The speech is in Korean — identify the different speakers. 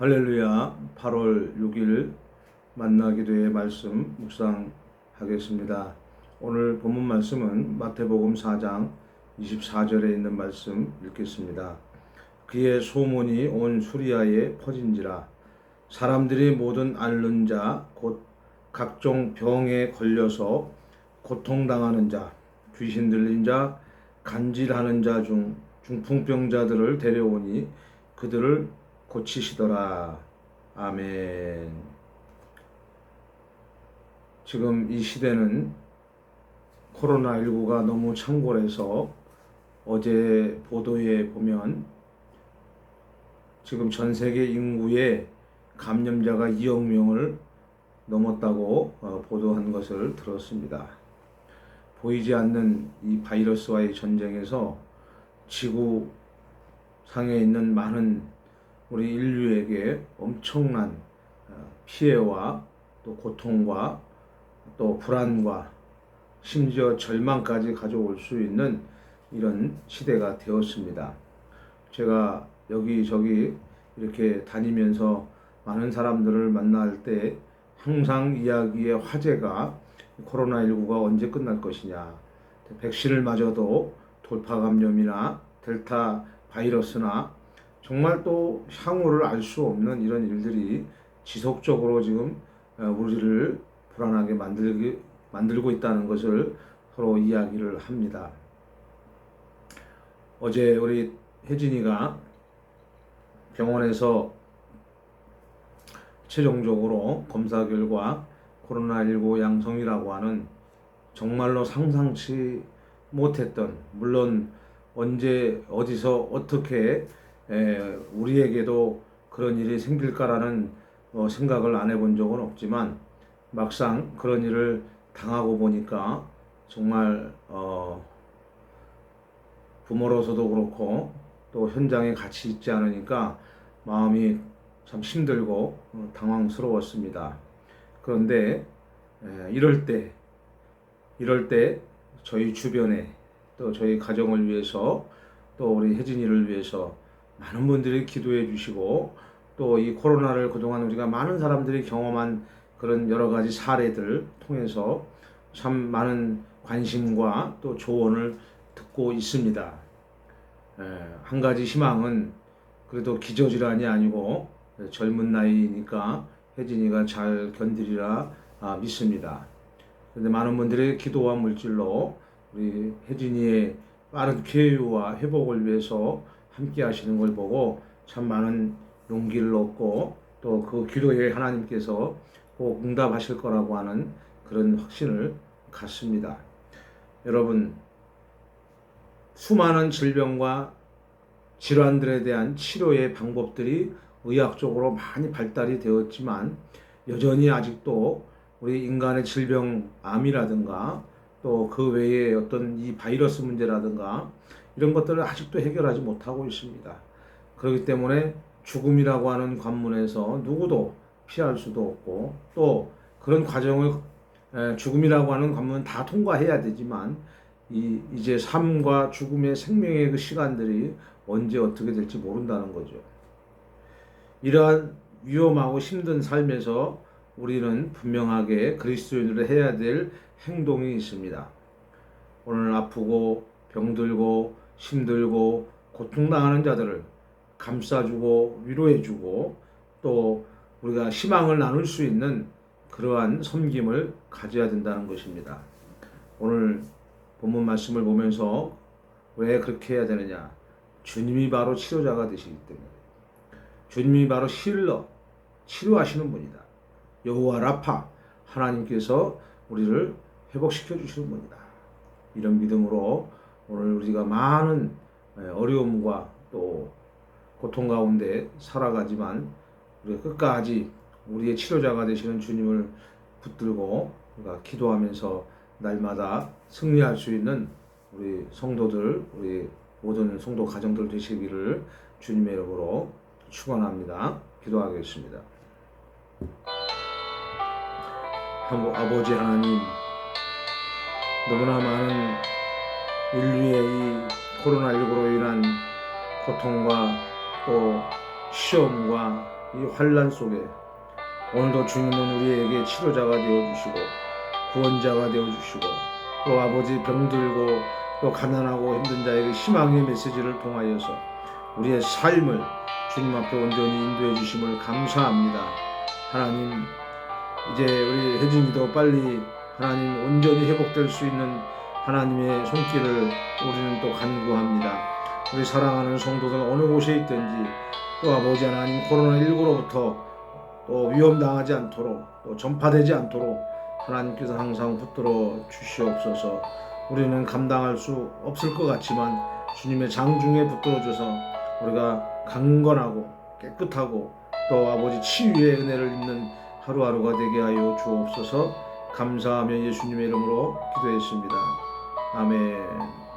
Speaker 1: 할렐루야 8월 6일 만나기도의 말씀 묵상하겠습니다. 오늘 본문 말씀은 마태복음 4장 24절에 있는 말씀 읽겠습니다. 그의 소문이 온 수리아에 퍼진지라 사람들이 모든 앓는 자 곧 각종 병에 걸려서 고통당하는 자 귀신 들린 자 간질하는 자 중 중풍병자들을 데려오니 그들을 고치시더라. 아멘. 지금 이 시대는 코로나19가 너무 창궐해서 어제 보도에 보면 지금 전 세계 인구의 감염자가 2억 명을 넘었다고 어, 보도한 것을 들었습니다. 보이지 않는 이 바이러스와의 전쟁에서 지구 상에 있는 많은 우리 인류에게 엄청난 어, 피해와 또 고통과 또 불안과 심지어 절망까지 가져올 수 있는 이런 시대가 되었습니다. 제가 여기저기 이렇게 다니면서 많은 사람들을 만날 때 항상 이야기의 화제가 코로나19가 언제 끝날 것이냐. 백신을 맞아도 돌파 감염이나 델타 바이러스나 정말 또 향후를 알 수 없는 이런 일들이 지속적으로 지금 어, 우리를 불안하게 만들기, 만들고 있다는 것을 서로 이야기를 합니다. 어제 우리 혜진이가 병원에서 최종적으로 검사 결과 코로나19 양성이라고 하는 정말로 상상치 못했던 물론 언제 어디서 어떻게 에, 우리에게도 그런 일이 생길까라는 어, 생각을 안 해본 적은 없지만 막상 그런 일을 당하고 보니까 정말 어, 부모로서도 그렇고 또 현장에 같이 있지 않으니까 마음이 참 힘들고 어, 당황스러웠습니다. 그런데 에, 이럴 때 이럴 때 저희 주변에 또 저희 가정을 위해서 또 우리 혜진이를 위해서 많은 분들이 기도해 주시고 또 이 코로나를 그동안 우리가 많은 사람들이 경험한 그런 여러 가지 사례들 통해서 참 많은 관심과 또 조언을 듣고 있습니다. 에, 한 가지 희망은 그래도 기저질환이 아니고 젊은 나이니까 혜진이가 잘 견디리라 아, 믿습니다. 그런데 많은 분들이 기도와 물질로 우리 혜진이의 빠른 쾌유와 회복을 위해서 함께 하시는 걸 보고 참 많은 용기를 얻고 또 그 기도에 하나님께서 꼭 응답하실 거라고 하는 그런 확신을 갖습니다. 여러분, 수많은 질병과 질환들에 대한 치료의 방법들이 의학적으로 많이 발달이 되었지만 여전히 아직도 우리 인간의 질병, 암이라든가 또 그 외에 어떤 이 바이러스 문제라든가 이런 것들을 아직도 해결하지 못하고 있습니다. 그렇기 때문에 죽음이라고 하는 관문에서 누구도 피할 수도 없고 또 그런 과정을 에, 죽음이라고 하는 관문은 다 통과해야 되지만 이 이제 삶과 죽음의 생명의 그 시간들이 언제 어떻게 될지 모른다는 거죠. 이러한 위험하고 힘든 삶에서 우리는 분명하게 그리스도인으로 해야 될 행동이 있습니다. 오늘 아프고 병들고 힘들고 고통당하는 자들을 감싸주고 위로해주고 또 우리가 희망을 나눌 수 있는 그러한 섬김을 가져야 된다는 것입니다. 오늘 본문 말씀을 보면서 왜 그렇게 해야 되느냐? 주님이 바로 치료자가 되시기 때문에 주님이 바로 힐러 치료하시는 분이다. 여호와 라파 하나님께서 우리를 회복시켜 주시는 분이다. 이런 믿음으로 오늘 우리가 많은 어려움과 또 고통 가운데 살아가지만 우리가 끝까지 우리의 치료자가 되시는 주님을 붙들고 우리가 기도하면서 날마다 승리할 수 있는 우리 성도들, 우리 모든 성도 가정들 되시기를 주님의 이름으로 축원합니다. 기도하겠습니다. 아버지 하나님, 너무나 많은 인류의 이 코로나19로 인한 고통과 또 시험과 이 환란 속에 오늘도 주님은 우리에게 치료자가 되어 주시고 구원자가 되어 주시고 또 아버지 병들고 또 가난하고 힘든 자에게 희망의 메시지를 통하여서 우리의 삶을 주님 앞에 온전히 인도해 주심을 감사합니다. 하나님 이제 우리 혜진이도 빨리 하나님 온전히 회복될 수 있는 하나님의 손길을 우리는 또 간구합니다. 우리 사랑하는 성도들 어느 곳에 있든지 또 아버지 하나님 코로나19로부터 또 위험당하지 않도록 또 전파되지 않도록 하나님께서 항상 붙들어 주시옵소서 우리는 감당할 수 없을 것 같지만 주님의 장중에 붙들어 줘서 우리가 강건하고 깨끗하고 또 아버지 치유의 은혜를 입는 하루하루가 되게 하여 주옵소서 감사하며 예수님의 이름으로 기도했습니다. 아멘.